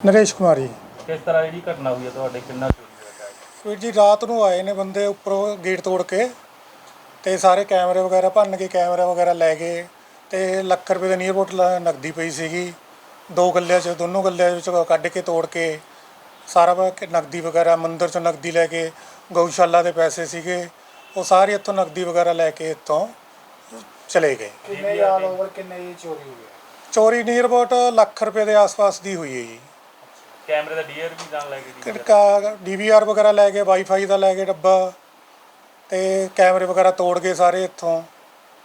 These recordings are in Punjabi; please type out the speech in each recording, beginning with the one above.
ਨਰੇਸ਼ ਕੁਮਾਰੀ। ਕਿਸ ਤਰ੍ਹਾਂ ਜਿਹੜੀ ਘਟਨਾ ਹੋਈ ਹੈ ਤੁਹਾਡੇ ਕਿੰਨਾ ਚੋਰੀ ਹੋਇਆ ਵੀਰ ਜੀ ਰਾਤ ਨੂੰ ਆਏ ਨੇ ਬੰਦੇ ਉੱਪਰੋਂ ਗੇਟ ਤੋੜ ਕੇ ਤੇ ਸਾਰੇ ਕੈਮਰੇ ਵਗੈਰਾ ਭੰਨ ਕੇ ਕੈਮਰਾ ਵਗੈਰਾ ਲੈ ਗਏ ਤੇ ਲੱਖ ਰੁਪਏ ਦੇ ਨੀਅਰ ਬੋਟ ਨਕਦੀ ਪਈ ਸੀਗੀ। ਦੋ ਗੱਲਿਆਂ 'ਚ ਦੋਨੋਂ ਗੱਲਿਆਂ ਵਿੱਚ ਕੱਢ ਕੇ ਤੋੜ ਕੇ ਸਾਰਾ ਨਕਦੀ ਵਗੈਰਾ ਮੰਦਿਰ 'ਚੋਂ ਨਕਦੀ ਲੈ ਕੇ ਗਊਸ਼ਾਲਾ ਦੇ ਪੈਸੇ ਸੀਗੇ ਉਹ ਸਾਰੇ ਇੱਥੋਂ ਨਕਦੀ ਵਗੈਰਾ ਲੈ ਕੇ ਇੱਥੋਂ ਚਲੇ ਗਏ। ਕਿੰਨੇ ਯਾਰ ਓਵਰ ਕਿੰਨੇ ਚੋਰੀ ਹੋਈ ਹੈ? ਚੋਰੀ ਨੀਅਰ ਬੋਟ ਲੱਖ ਰੁਪਏ ਦੇ ਆਸ-ਪਾਸ ਦੀ ਹੋਈ ਹੈ ਜੀ। ਕੈਮਰੇ ਦਾ ਡੀਆਰ ਵੀ ਨਾਲ ਲੈ ਕੇ ਗਈ ਕਾ ਡੀਵੀਆਰ ਵਗੈਰਾ ਲੈ ਗਏ ਵਾਈਫਾਈ ਦਾ ਲੈ ਗਏ ਡੱਬਾ ਤੇ ਕੈਮਰੇ ਵਗੈਰਾ ਤੋੜ ਗਏ ਸਾਰੇ ਇੱਥੋਂ।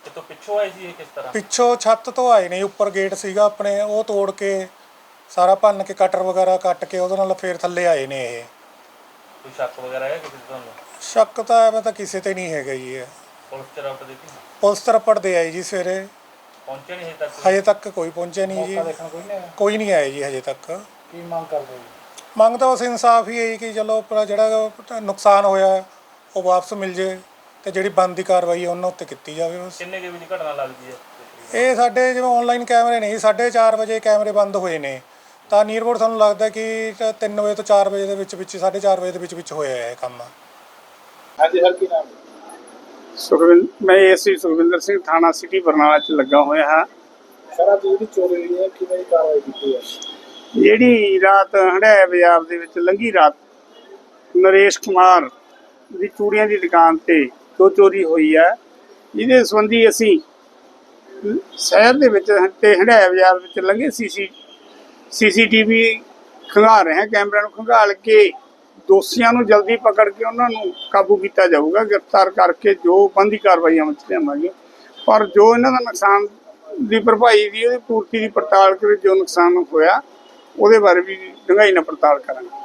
ਤੇ ਤੋਂ ਪਿੱਛੋਂ ਆਏ ਸੀ ਇਹ ਕਿਸ ਤਰ੍ਹਾਂ? ਪਿੱਛੋਂ ਛੱਤ ਤੋਂ ਆਏ ਨੇ ਉੱਪਰ ਗੇਟ ਸੀਗਾ ਆਪਣੇ ਉਹ ਤੋੜ ਕੇ ਸਾਰਾ ਭੰਨ ਕੇ ਕਟਰ ਵਗੈਰਾ ਕੱਟ ਕੇ ਉਹਦੇ ਨਾਲ ਫੇਰ ਥੱਲੇ ਆਏ ਨੇ ਇਹ। ਕੋਈ ਸ਼ੱਕ ਵਗੈਰਾ ਹੈ ਕਿਸੇ ਤੇ ਸ਼ੱਕ ਤਾਂ ਐਵੇਂ ਤਾਂ ਕਿਸੇ ਤੇ ਨਹੀਂ ਹੈਗਾ ਜੀ ਇਹ। ਪੁਲਿਸ ਚ ਰਾਪਟ ਦਿੱਤੀ ਪੁਲਿਸ ਤਰਫੜ ਦੇ ਆਏ ਜੀ ਸਵੇਰੇ। ਪਹੁੰਚੇ ਨਹੀਂ ਹਜੇ ਤੱਕ? ਹਜੇ ਤੱਕ ਕੋਈ ਪਹੁੰਚਿਆ ਨਹੀਂ ਜੀ। ਕੋਈ ਨਹੀਂ ਆਇਆ ਜੀ ਹਜੇ ਤੱਕ। ਕੀ ਮੰਗ ਕਰਦੇ ਜੀ ਮੰਗ ਤਾਂ ਬਸ ਇਨਸਾਫ ਹੀ ਹੈ ਜੀ ਕਿ ਚਲੋ ਆਪਣਾ ਜਿਹੜਾ ਨੁਕਸਾਨ ਹੋਇਆ ਹੈ, ਉਹ ਵਾਪਸ ਮਿਲ ਜੇ ਤੇ ਜਿਹੜੀ ਬਣਦੀ ਕਾਰਵਾਈ ਹੈ ਉਹਨਾਂ ਉੱਤੇ ਕੀਤੀ ਜਾਵੇ ਬਸ। ਕਿੰਨੇ ਕੇ ਵਜੇ ਘਟਨਾ ਲੱਗਦੀ ਹੈ? ਇਹ ਸਾਡੇ ਜਿਵੇਂ ਆਨਲਾਈਨ ਕੈਮਰੇ ਨਹੀਂ 4:30 ਵਜੇ ਕੈਮਰੇ ਬੰਦ ਹੋਏ ਨੇ। ਤਾਂ ਨੀਅਰਬੋਰਡ ਸਾਨੂੰ ਲੱਗਦਾ ਕਿ 3 ਵਜੇ ਤੋਂ 4 ਵਜੇ ਦੇ ਵਿੱਚ ਵਿੱਚ 4:30 ਵਜੇ ਦੇ ਵਿੱਚ ਵਿੱਚ ਹੋਇਆ ਹੈ ਇਹ ਕੰਮ। ਹਾਂਜੀ ਸਰ ਕੀ ਨਾਮ? ਸੁਖਵਿੰਦ ਮੈਂ ਏਸੀ ਸੁਖਵਿੰਦਰ ਸਿੰਘ ਥਾਣਾ ਸਿਟੀ ਬਰਨਾਲਾ ਚ ਲੱਗਾ ਹੋਇਆ ਹਾਂ। ਸਰ ਅੱਜ ਜਿਹੜੀ ਚੋਰੀ ਹੋਈ ਹੈ ਕਿਵੇਂ ਦੀ ਕਾਰਵਾਈ ਕੀਤੀ ਹੈ? ਜਿਹੜੀ ਰਾਤ ਹੰਡਾਇਆ ਬਾਜ਼ਾਰ ਦੇ ਵਿੱਚ ਲੰਗੀ ਰਾਤ, ਨਰੇਸ਼ ਕੁਮਾਰ ਦੀ ਚੂੜੀਆਂ ਦੀ ਦੁਕਾਨ ਤੇ ਦੋ ਚੋਰੀ ਹੋਈ ਹੈ। ਜਿਹਦੇ ਸੰਬੰਧੀ ਅਸੀਂ ਸ਼ਹਿਰ ਦੇ ਵਿੱਚ ਤੇ ਹੰਡਾਇਆ ਬਾਜ਼ਾਰ ਵਿੱਚ ਲੰਘੇ ਸੀਸੀ, ਸੀਸੀਟੀਵੀ ਖੰਗਾਲ ਰਹੇ ਹਾਂ, ਕੈਮਰਿਆਂ ਨੂੰ ਖੰਗਾਲ ਕੇ ਦੋਸ਼ੀਆਂ ਨੂੰ ਜਲਦੀ ਪਕੜ ਕੇ ਉਹਨਾਂ ਨੂੰ ਕਾਬੂ ਕੀਤਾ ਜਾਊਗਾ। ਗ੍ਰਿਫਤਾਰ ਕਰਕੇ ਜੋ ਬੰਦੀ ਕਾਰਵਾਈਆਂ ਵਿੱਚ ਲਿਆਵਾਂਗੇ। ਪਰ ਜੋ ਇਹਨਾਂ ਦਾ ਨੁਕਸਾਨ ਦੀ ਭਰਪਾਈ ਦੀ, ਉਹਦੀ ਪੂਰਤੀ ਦੀ ਪੜਤਾਲ ਕਰੇ, ਜੋ ਨੁਕਸਾਨ ਹੋਇਆ ਉਹਦੇ ਬਾਰੇ ਵੀ ਡੂੰਘਾਈ ਨਾਲ ਪੜਤਾਲ ਕਰਾਂਗੇ।